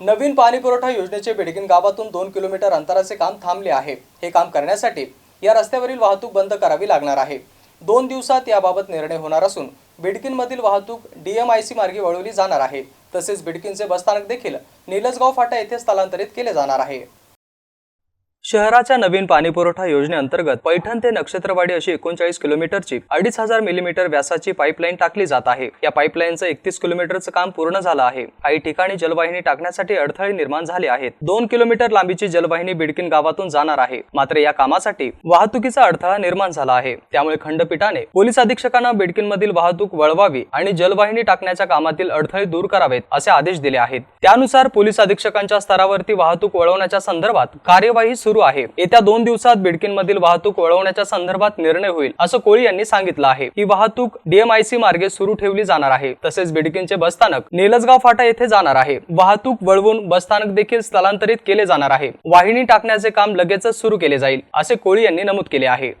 नवीन पाणी पुरवठा योजनेचे बेडगिन गावातून दोन किलोमीटर अंतराचे काम थांबले आहे. हे काम करण्यासाठी या रस्त्यावरील वाहतूक बंद करावी लागणार आहे. दोन दिवसात याबाबत निर्णय होणार असून बिडकिनमधील वाहतूक डीएमआयसी मार्गे वळवली जाणार आहे. तसेच बिडकिनचे बसस्थानक देखील निलजगाव फाटा येथे स्थलांतरित केले जाणार आहे. शहराच्या नवीन पाणीपुरवठा योजनेअंतर्गत पैठण ते नक्षत्रवाडी अशी एकोणचाळीस किलोमीटरची अडीच हजार मिलीमीटर व्यासाची पाईपलाईन टाकली जात आहे. या पाईपलाईनचं एकतीस किलोमीटरचं काम पूर्ण झालं आहे. काही ठिकाणी जलवाहिनी टाकण्यासाठी अडथळे निर्माण झाले आहेत. दोन किलोमीटर लांबीची जलवाहिनी बिडकीन गावातून जाणार आहे. मात्र या कामासाठी वाहतुकीचा अडथळा निर्माण झाला आहे. त्यामुळे खंडपीठाने पोलीस अधीक्षकांना बिडकीनमधील वाहतूक वळवावी आणि जलवाहिनी टाकण्याच्या कामातील अडथळे दूर करावेत असे आदेश दिले आहेत. त्यानुसार पोलीस अधीक्षकांच्या स्तरावरती वाहतूक वळवण्याच्या संदर्भात कार्यवाही सुरू आहे. येत्या दोन दिवसात बिडकीनमधील वाहतूक वळवण्याच्या संदर्भात निर्णय होईल असं कोळी यांनी सांगितलं आहे. ही वाहतूक डीएमआयसी मार्गे सुरू ठेवली जाणार आहे तसेच बिडकीनचे बसस्थानक नेलजगाव फाटा येथे जाणार आहे. वाहतूक वळवून बसस्थानक देखील स्थलांतरित केले जाणार आहे. वाहिनी टाकण्याचे काम लगेचच सुरू केले जाईल असे कोळी यांनी नमूद केले आहे.